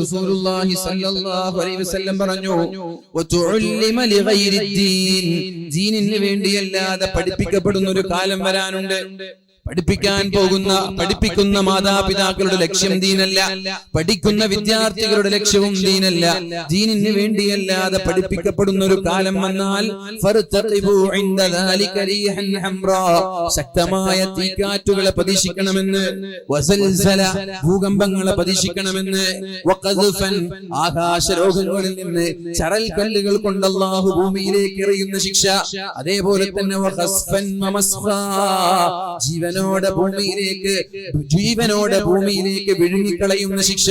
റസൂലുള്ളാഹി സ്വല്ലല്ലാഹു അലൈഹി വസല്ലം പറഞ്ഞു വതുഉല്ലിമ ലിഗൈരി ദീൻ ദീനിന് വേണ്ടിയല്ലാതെ പഠിപ്പിക്കപ്പെടുന്ന ഒരു കാലം വരാനുണ്ട്. പഠിപ്പിക്കാൻ പോകുന്ന പഠിപ്പിക്കുന്ന മാതാപിതാക്കളുടെ ലക്ഷ്യം ദീനല്ല. പഠിക്കുന്ന വിദ്യാർത്ഥികളുടെ ലക്ഷ്യവും ദീനല്ല. ദീനിന് വേണ്ടിയല്ലാതെ പഠിപ്പിക്കപ്പെടുന്ന ഒരു കാലം വന്നാൽ ശക്തമായ തീക്കാറ്റുകളെ പ്രതീക്ഷിക്കണമെന്ന് ഭൂകമ്പങ്ങളെ പ്രതീക്ഷിക്കണമെന്ന് ആകാശ രോഗങ്ങളിൽ നിന്ന് ചരൽ കല്ലുകൾ കൊണ്ട് ഭൂമിയിലേക്ക് എറിയുന്ന ശിക്ഷ. അതേപോലെ തന്നെ ജീവന ജീവനോടെ ഭൂമിയിലേക്ക് ജീവനോടെ ഭൂമിയിലേക്ക് വിഴുങ്ങിക്കളയുന്ന ശിക്ഷ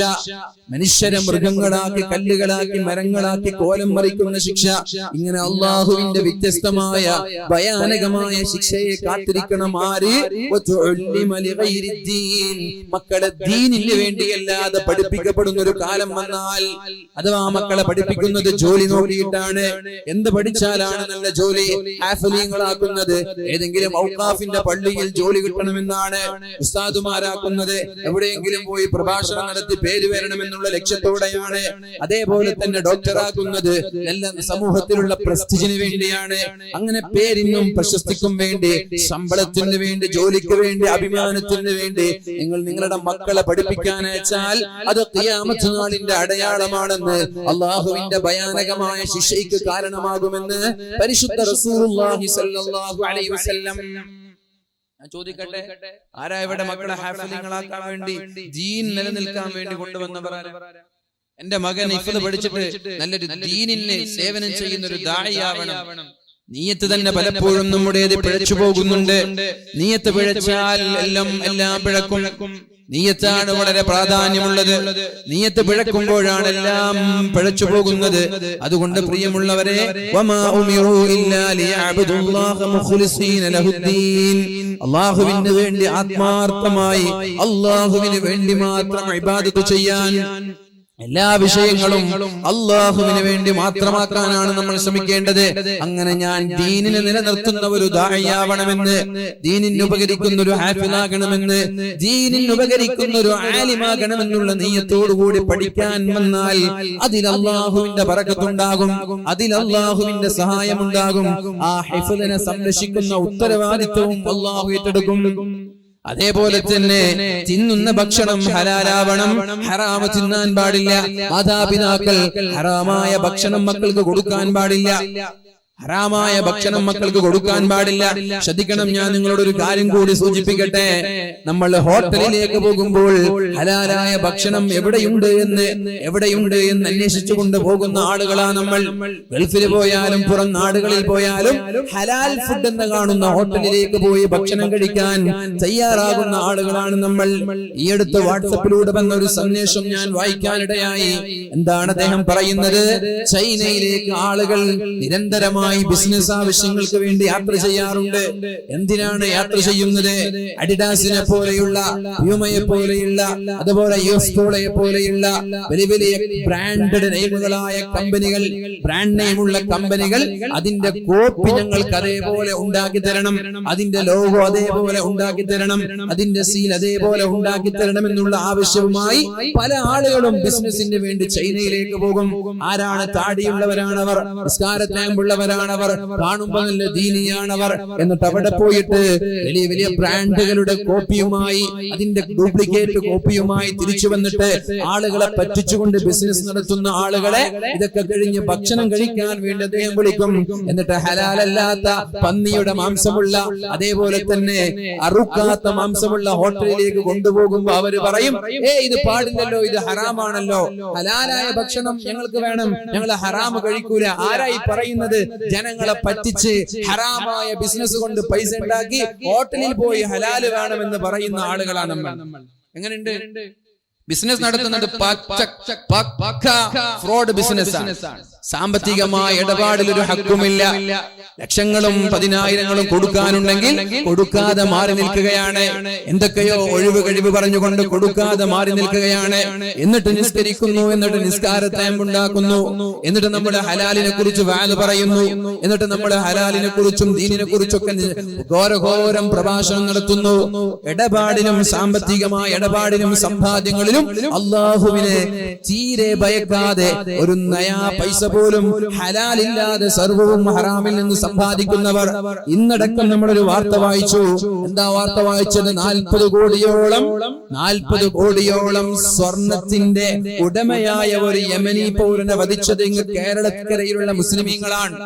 മനുഷ്യരെ മൃഗങ്ങളാക്കി കല്ലുകളാക്കി മരങ്ങളാക്കി കോലം മറിക്കുന്ന ശിക്ഷ ഇങ്ങനെ അള്ളാഹുവിന്റെ വ്യത്യസ്തമായ ഭയാനകമായ ശിക്ഷയെ കാത്തിരിക്കണം ആര്. മക്കളെ ദീനിന് വേണ്ടിയല്ലാതെ പഠിപ്പിക്കപ്പെടുന്ന ഒരു കാലം വന്നാൽ അഥവാ മക്കളെ പഠിപ്പിക്കുന്നത് ജോലി നോക്കിയിട്ടാണ് എന്ത് പഠിച്ചാലാണ് നല്ല ജോലി? ആഫലീയങ്ങളാക്കുന്നത് ഏതെങ്കിലും ഔക്കാഫിന്റെ പള്ളിയിൽ ജോലി കിട്ടണമെന്നാണ് ഉസ്താദുമാരാക്കുന്നത്. എവിടെയെങ്കിലും പോയി പ്രഭാഷണം നടത്തി പേര് വരണമെന്നുള്ള ലക്ഷ്യത്തോടെയാണ് അതേപോലെ തന്നെ ഡോക്ടറാക്കുന്നത് നല്ല സമൂഹത്തിലുള്ള പ്രസ്തിജിന് വേണ്ടിയാണ്. അങ്ങനെ പേരിന്നും പ്രശസ്തിക്കും വേണ്ടി ശമ്പളത്തിന് വേണ്ടി ജോലിക്ക് വേണ്ടി അഭിമാനത്തിന് വേണ്ടി നിങ്ങൾ നിങ്ങളുടെ മക്കളെ പഠിപ്പിക്കാൻ അയച്ചാൽ അത് നാളിന്റെ അടയാളമാണെന്ന് അള്ളാഹുവിന്റെ ഭയാനകമായ ശിക്ഷയ്ക്ക് കാരണമാകുമെന്ന് പരിശുദ്ധ റസൂലുള്ളാഹി സ്വല്ലല്ലാഹു അലൈഹി വസല്ലം ഞാൻ ചോദിക്കട്ടെ? ആരാ ഇവിടെ മക്കളെ ഹാഫലിങ്ങളാക്കാൻ വേണ്ടി ജീൻ നിലനിൽക്കാൻ വേണ്ടി കൊണ്ടുവന്നവർ എന്റെ മകൻ ഇഫത് പഠിച്ചിട്ട് നല്ലൊരു ദീനിനെ സേവനം ചെയ്യുന്ന ഒരു ദാഴിയാവണം നീയത്ത് തന്നെ പലപ്പോഴും നമ്മുടേത് പിഴച്ചു പോകുന്നുണ്ട് നീയത്ത് പിഴച്ചാൽ എല്ലാം എല്ലാം പിഴക്കും. നീയത്താണ് വളരെ പ്രാധാന്യമുള്ളത്. നീയത്ത് പിഴക്കുമ്പോഴാണ് എല്ലാം പിഴച്ചു പോകുന്നത്. അതുകൊണ്ട് പ്രിയമുള്ളവരെ അള്ളാഹുവിന് വേണ്ടി ആത്മാർത്ഥമായി അള്ളാഹുവിന് വേണ്ടി മാത്രം ഇബാദത്ത് ചെയ്യാൻ എല്ലാ വിഷയങ്ങളും അള്ളാഹുവിന് വേണ്ടി മാത്രമാക്കാനാണ് നമ്മൾ ശ്രമിക്കേണ്ടത്. അങ്ങനെ ഞാൻ ദീനിനെ നിലനിർത്തുന്ന ഒരു ദാഴിയാവണമെന്ന് ദീനിന് ഉപകരിക്കുന്ന ഒരു ഹാഫിലാകണമെന്ന് ദീനിന് ഉപകരിക്കുന്ന ഒരു ആലിമാകണമെന്നുള്ള നീയത്തോടുകൂടി പഠിക്കാൻ വന്നാൽ അതിൽ അള്ളാഹുവിന്റെ പറക്കത്തുണ്ടാകും അതിൽ അള്ളാഹുവിന്റെ സഹായമുണ്ടാകും. ആ ഹിഫലിനെ സംരക്ഷിക്കുന്ന ഉത്തരവാദിത്വവും അള്ളാഹു ഏറ്റെടുക്കും അതേപോലെ തന്നെ തിന്നുന്ന ഭക്ഷണം ഹലാലാവണം. ഹറാമ് തിന്നാൻ പാടില്ല. മാതാപിതാക്കൾ ഹറാമായ ഭക്ഷണം മക്കൾക്ക് കൊടുക്കാൻ പാടില്ല. ഹറാമായ ഭക്ഷണം മക്കൾക്ക് കൊടുക്കാൻ പാടില്ല. ശ്രദ്ധിക്കണം ഞാൻ നിങ്ങളോട് ഒരു കാര്യം കൂടി സൂചിപ്പിക്കട്ടെ. നമ്മൾ ഹോട്ടലിലേക്ക് പോകുമ്പോൾ ഹലാലായ ഭക്ഷണം എവിടെയുണ്ട് എന്ന് എവിടെയുണ്ട് എന്ന് അന്വേഷിച്ചുകൊണ്ട് പോകുന്ന ആളുകളാ നമ്മൾ. ഗൾഫിൽ പോയാലും പുറം നാടുകളിൽ പോയാലും ഹലാൽ ഫുഡ് എന്ന് കാണുന്ന ഹോട്ടലിലേക്ക് പോയി ഭക്ഷണം കഴിക്കാൻ തയ്യാറാകുന്ന ആളുകളാണ് നമ്മൾ. ഈ അടുത്ത് വാട്സപ്പിലൂടെ വന്ന ഒരു സന്ദേശം ഞാൻ വായിക്കാനിടയായി. എന്താണ് അദ്ദേഹം പറയുന്നത്? ചൈനയിലേക്ക് ആളുകൾ നിരന്തരമായി ബിസിനസ് ആവശ്യങ്ങൾക്ക് വേണ്ടി യാത്ര ചെയ്യാറുണ്ട്. എന്തിനാണ് യാത്ര ചെയ്യുന്നത്? അഡിഡാസിനെ പോലെയുള്ള യുമയെ പോലെയുള്ള അതുപോലെ യുസ്പോളയെ പോലെയുള്ള വലിയ വലിയ ബ്രാൻഡഡ് നെയിമുകളായ കമ്പനികൾ ബ്രാൻഡ് നെയിമുള്ള കമ്പനികൾ അതിന്റെ കോപ്പി ഞങ്ങൾക്ക് അതേപോലെ ഉണ്ടാക്കി തരണം. അതിന്റെ ലോഗോ അതേപോലെ ഉണ്ടാക്കി തരണം. അതിന്റെ സീൽ അതേപോലെ ഉണ്ടാക്കി തരണം എന്നുള്ള ആവശ്യവുമായി പല ആളുകളും ബിസിനസിന് വേണ്ടി ചൈനയിലേക്ക് പോകും. ആരാണ് താടിയുള്ളവരാണവർ? നിസ്കാരത്താമ്പുള്ളവരാണവർ കാണുമ്പോൾ നല്ല ദീനിയാണവർ എന്നിട്ട് അവിടെ പോയിട്ട് വലിയ വലിയ ബ്രാൻഡുകളുടെ കോപ്പിയുമായി അതിന്റെ ഡ്യൂപ്ലിക്കേറ്റ് കോപ്പിയുമായി തിരിച്ചു വന്നിട്ട് ആളുകളെ പറ്റിച്ചുകൊണ്ട് ബിസിനസ് നടത്തുന്ന ആളുകളെ ഇതൊക്കെ കഴിഞ്ഞ് ഭക്ഷണം കഴിക്കാൻ വേണ്ടി അദ്ദേഹം വിളിക്കും. എന്നിട്ട് ഹലാലല്ലാത്ത പന്നിയുടെ മാംസമുള്ള അതേപോലെ തന്നെ അറുക്കാത്ത മാംസമുള്ള ഹോട്ടലിലേക്ക് കൊണ്ടുപോകുമ്പോ അവർ പറയും ഏ ഇത് പാടില്ലല്ലോ ഇത് ഹറാമാണല്ലോ. ഹലാലായ ഭക്ഷണം ഞങ്ങൾക്ക് വേണം. ഞങ്ങൾ ഹറാമ് കഴിക്കൂല. ആരായി പറയുന്നത്? ജനങ്ങളെ പറ്റിച്ച് ഹറാമായ ബിസിനസ് കൊണ്ട് പൈസ ഉണ്ടാക്കി ഹോട്ടലിൽ പോയി ഹലാൽ വേണമെന്ന് പറയുന്ന ആളുകളാണ് നമ്മൾ. എങ്ങനെയുണ്ട്? ബിസിനസ് നടത്തുന്നത് ഫ്രോഡ് ബിസിനസ് ആണ്. സാമ്പത്തികമായ ഇടപാടിൽ ഒരു ഹക്കുമില്ല. ലക്ഷങ്ങളും പതിനായിരങ്ങളും കൊടുക്കാനുണ്ടെങ്കിൽ കൊടുക്കാതെ മാറി നിൽക്കുകയാണ്. എന്തൊക്കെയോ ഒഴിവ് കഴിവ് പറഞ്ഞുകൊണ്ട് കൊടുക്കാതെ മാറി നിൽക്കുകയാണ്. എന്നിട്ട് നിസ്കരിക്കുന്നു എന്നിട്ട് നിസ്കാരത്തെ ഉണ്ടാക്കുന്നു എന്നിട്ട് നമ്മുടെ ഹലാലിനെ കുറിച്ച് വാൽ പറയുന്നു. എന്നിട്ട് നമ്മുടെ ഹലാലിനെ കുറിച്ചും ദീനിനെ കുറിച്ചൊക്കെ ഘോരഘോരം പ്രഭാഷണം നടത്തുന്നു. ഇടപാടിനും സാമ്പത്തികമായ ഇടപാടിനും സമ്പാദ്യങ്ങളിലും അള്ളാഹുവിനെ തീരെ ഭയക്കാതെ ഒരു നയാ പൈസ പോലും ഹലാലില്ലാതെ സർവവും ഹറാമിൽ നിന്ന് സമ്പാദിക്കുന്നവർ ഇന്നടക്കം നമ്മളൊരു വാർത്ത വായിച്ചു. എന്താ വാർത്ത വായിച്ചത്? നാൽപ്പത് കോടിയോളം നാൽപ്പത് കോടിയോളം സ്വർണത്തിന്റെ ഉടമയായ ഒരു യമനി പൗരനെ വധിച്ചത് ഇങ്ങ് കേരളക്കരയിലുള്ള മുസ്ലിമീങ്ങളാണ്.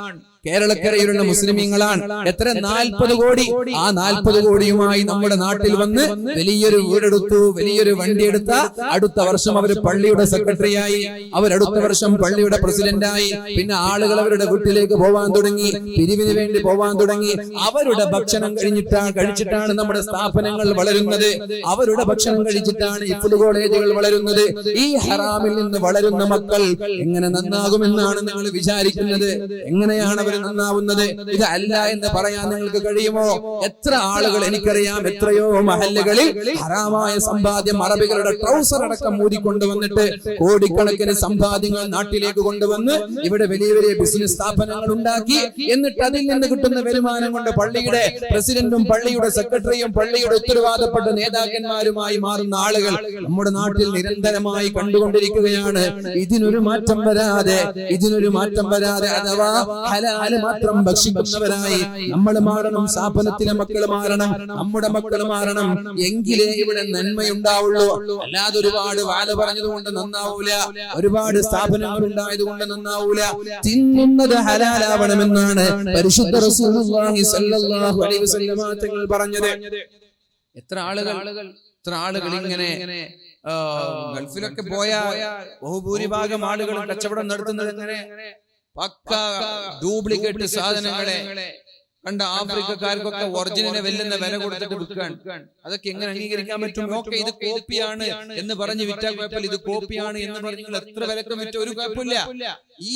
കേരളക്കരയിലുള്ള മുസ്ലിമീങ്ങളാണ് എത്ര നാൽപ്പത് കോടി? ആ നാൽപ്പത് കോടിയുമായി നമ്മുടെ നാട്ടിൽ വന്ന് വലിയൊരു വീടെടുത്തു വലിയൊരു വണ്ടി എടുത്ത അടുത്ത വർഷം അവർ പള്ളിയുടെ സെക്രട്ടറിയായി. അവരടുത്ത വർഷം പള്ളിയുടെ പ്രസിഡന്റായി. പിന്നെ ആളുകൾ അവരുടെ വീട്ടിലേക്ക് പോവാൻ തുടങ്ങി. പിരിവിന് വേണ്ടി പോവാൻ തുടങ്ങി. അവരുടെ ഭക്ഷണം കഴിഞ്ഞിട്ടാണ് കഴിച്ചിട്ടാണ് നമ്മുടെ സ്ഥാപനങ്ങൾ വളരുന്നത്. അവരുടെ ഭക്ഷണം കഴിച്ചിട്ടാണ് ഇഫുൽ കോളേജുകൾ വളരുന്നത്. ഈ ഹറാമിൽ നിന്ന് വളരുന്ന മക്കൾ എങ്ങനെ നന്നാകുമെന്നാണ് നിങ്ങൾ വിചാരിക്കുന്നത്? എങ്ങനെയാണ് അവർ നന്നാവുന്നത് ഇത് അല്ല എന്ന് പറയാൻ നിങ്ങൾക്ക് കഴിയുമോ? എത്ര ആളുകൾ എനിക്കറിയാം എത്രയോ മഹല്ലുകളിൽ ഹറാമായ സമ്പാദ്യം അറബികളുടെ ട്രൗസർ അടക്കം മൂടിക്കൊണ്ടുവന്നിട്ട് കോടിക്കണക്കിന് സമ്പാദ്യങ്ങൾ നാട്ടിലേക്ക് കൊണ്ടുവന്ന് ഇവിടെ വലിയ വലിയ ബിസിനസ് സ്ഥാപനങ്ങൾ ഉണ്ടാക്കി. എന്നിട്ട് അതിൽ നിന്ന് കിട്ടുന്ന വരുമാനം കൊണ്ട് പള്ളിയുടെ പ്രസിഡന്റും പള്ളിയുടെ സെക്രട്ടറിയും പള്ളിയുടെ ഉത്തരവാദപ്പെട്ട നേതാക്കന്മാരുമായി മാറുന്ന ആളുകൾ നമ്മുടെ നാട്ടിൽ നിരന്തരമായി കണ്ടുകൊണ്ടിരിക്കുകയാണ്. ഇതിനൊരു മാറ്റം വരാതെ ഇതിനൊരു മാറ്റം വരാതെ അഥവാ ഹലാൽ മാത്രം ഭക്ഷിക്കുന്നവരായി? നമ്മൾ മാറണം സ്ഥാപനത്തിലെ മക്കൾ മാറണം നമ്മുടെ മക്കൾ മാറണം. എങ്കിലേ ഇവിടെ നന്മയുണ്ടാവുള്ളൂ. അല്ലാതെ ഒരുപാട് വാല പറഞ്ഞതുകൊണ്ട് നന്നാവൂല. ഒരുപാട് സ്ഥാപനങ്ങൾ ഉണ്ടായത് കൊണ്ട് നന്നാവൂല. തിന്നുന്നത് ഹലാലാവണമെന്നാണ് പരിശുദ്ധ തങ്ങൾ പറഞ്ഞത്. എത്ര ആളുകൾ എത്ര ആളുകൾ ഇങ്ങനെ ഗൾഫിലൊക്കെ പോയ ബഹുഭൂരിഭാഗം ആളുകൾ കച്ചവടം നടത്തുന്നത് എങ്ങനെ? പക്ക ഡ്യൂപ്ലിക്കേറ്റ് സാധനങ്ങളെ കണ്ട ആഫ്രിക്കക്കാർക്കൊക്കെ ഒറിജിനലിനെ വെല്ലുന്ന വില കൊടുത്തിട്ട് വിൽക്കാൻ. അതൊക്കെ എങ്ങനെ അംഗീകരിക്കാൻ പറ്റും? ഓക്കെ ഇത് കോപ്പിയാണ് എന്ന് പറഞ്ഞ് വിറ്റാൽ കുഴപ്പമില്ല. ഇത് കോപ്പിയാണ് എന്ന് പറഞ്ഞ് നിങ്ങൾ എത്ര വിലക്കം വിറ്റ ഒരു കുഴപ്പമില്ല. ഈ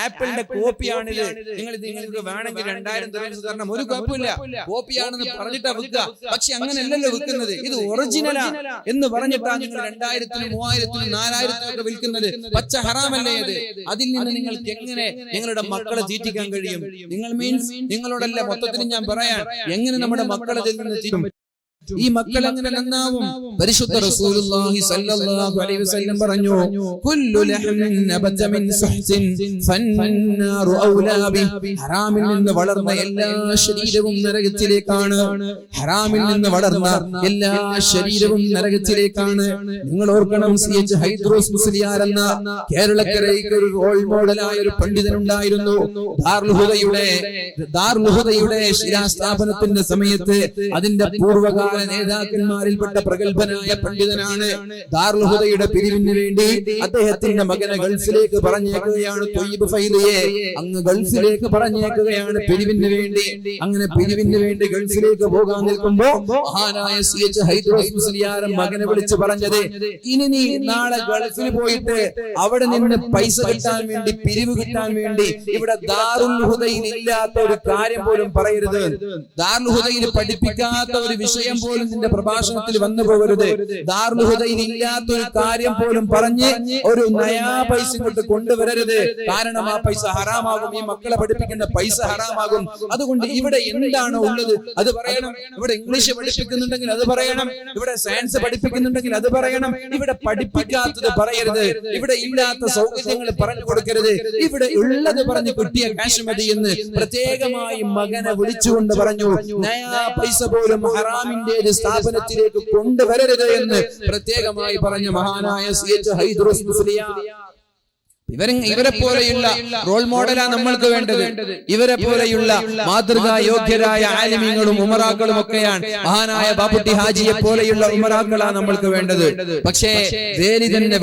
ആപ്പിളിന്റെ കോപ്പിയാണ് ഇത്. നിങ്ങൾ ഇത് നിങ്ങൾക്ക് വേണമെങ്കിൽ രണ്ടായിരം തരണം തരണം ഒരു കുഴപ്പമില്ല. കോപ്പിയാണെന്ന് പറഞ്ഞിട്ടാ വിൽക്കുക. പക്ഷെ അങ്ങനെയല്ലല്ലോ വിൽക്കുന്നത്. ഇത് ഒറിജിനലാ എന്ന് പറഞ്ഞിട്ടാണ് നിങ്ങൾ രണ്ടായിരത്തിനും മൂവായിരത്തിനും നാലായിരത്തിനും ഒക്കെ വിൽക്കുന്നത് പച്ച ഹറാമല്ലേ അത്? അതിൽ നിന്ന് നിങ്ങൾക്ക് എങ്ങനെ നിങ്ങളുടെ മക്കളെ തീറ്റിക്കാൻ കഴിയും നിങ്ങൾ മീൻസ് നിങ്ങളോടല്ല മൊത്തത്തിൽ ഞാൻ പറയാൻ എങ്ങനെ നമ്മുടെ മക്കളെ നിന്ന് ഈ മക്കൾ എങ്ങനെ നന്നാവും? പരിശുദ്ധ റസൂലുള്ളാഹി സ്വല്ലല്ലാഹു അലൈഹി വസല്ലം പറഞ്ഞു കുല്ലു ലഹ്മിൻ നബത മിൻ സുഹ്സിൻ ഫന്നാറു ഔലാ ബി ഹറാമിൽ നിന്ന് വളർന്ന എല്ലാ ശരീരവും നരകത്തിലേക്കാണ്. ഹറാമിൽ നിന്ന് വളർന്ന എല്ലാ ശരീരവും നരകത്തിലേക്കാണ്. നിങ്ങൾ ഓർക്കണം സി. എച്ച്. ഹൈദ്രോസ് മുസ്ലിയാർ എന്ന കേരളക്കരയ്ക്ക് ഒരു റോൾ മോഡലായ ഒരു പണ്ഡിതൻ ഉണ്ടായിരുന്നു. ദാർലുഹുദയുടെ ദാർലുഹുദയുടെ ശിലാസ്ഥാപനത്തിന്റെ സമയത്ത് അതിന്റെ പൂർവകാല നേതാക്കന്മാരിൽപ്പെട്ട പ്രഗത്ഭനായ പണ്ഡിതനാണ് ദാർലുഹുദയുടെ പിരിവിന് വേണ്ടി അദ്ദേഹത്തിന്റെ മകനെ ഗൾഫിലേക്ക് പറഞ്ഞേക്കുകയാണ് അങ്ങ് ഗൾഫിലേക്ക് പറഞ്ഞേക്കുകയാണ് പിരിവിന് വേണ്ടി. അങ്ങനെ പിരിവിന് വേണ്ടി ഗൾഫിലേക്ക് പോകാൻ നിൽക്കുമ്പോ മഹാനായ സി എച്ച് മകനെ വിളിച്ചു പറഞ്ഞത് ഇനി നീ നാളെ ഗൾഫിൽ പോയിട്ട് അവിടെ നിന്ന് പൈസ കിട്ടാൻ വേണ്ടി പിരിവ് കിട്ടാൻ വേണ്ടി ഇവിടെ ദാറുൽ ഇല്ലാത്ത ഒരു കാര്യം പോലും പറയരുത്. ദാറുൽ പഠിപ്പിക്കാത്ത ഒരു വിഷയം പോലും നിന്റെ പ്രഭാഷണത്തിൽ വന്നു പോകരുത് ദാറുൽ ഹുദയിൽ ഒരു കാര്യം പോലും പറഞ്ഞ് ഒരു നയാ പൈസ ഇങ്ങോട്ട് കൊണ്ടുവരരുത്. കാരണം ആ പൈസ ഹറാമാകും ഈ മക്കളെ പഠിപ്പിക്കുന്ന പൈസ ഹറാമാകും. അതുകൊണ്ട് ഇവിടെ എന്താണ് ഉള്ളത്? അത് പറയണം. ഇവിടെ ഇംഗ്ലീഷ് പഠിപ്പിക്കുന്നുണ്ടെങ്കിൽ അത് പറയണം. ഇവിടെ സയൻസ് പഠിപ്പിക്കുന്നുണ്ടെങ്കിൽ അത് പറയണം. ഇവിടെ പഠിപ്പിക്കാത്തത് പറയരുത്. ഇവിടെ ഇല്ലാത്ത സൗകര്യങ്ങൾ പറഞ്ഞു കൊടുക്കരുത്. ഇവിടെ ഉള്ളത് പറഞ്ഞ് കിട്ടിയ കാശ് മതി എന്ന് പ്രത്യേകമായി മകനെ വിളിച്ചുകൊണ്ട് പറഞ്ഞു. നയാ പൈസ പോലും ഹറാമിന്റെ ഒരു സ്ഥാപനത്തിലേക്ക് കൊണ്ടുവരരുത് എന്ന് പ്രത്യേകമായി പറഞ്ഞ മഹാനായ സി എച്ച് ഹൈദ്രോസ് ഇവരെ ഇവരെ പോലെയുള്ള റോൾ മോഡലാ നമ്മൾക്ക് വേണ്ടത്. ഇവരെ പോലെയുള്ള മാതൃകാ യോഗ്യരായ ആലിമീങ്ങളും ഉമറാക്കളും ഒക്കെയാണ്. മഹാനായ ബാബുട്ടി ഹാജിയെ പോലെയുള്ള ഉമറാക്കളാ നമ്മൾക്ക് വേണ്ടത്. പക്ഷേ തന്നെ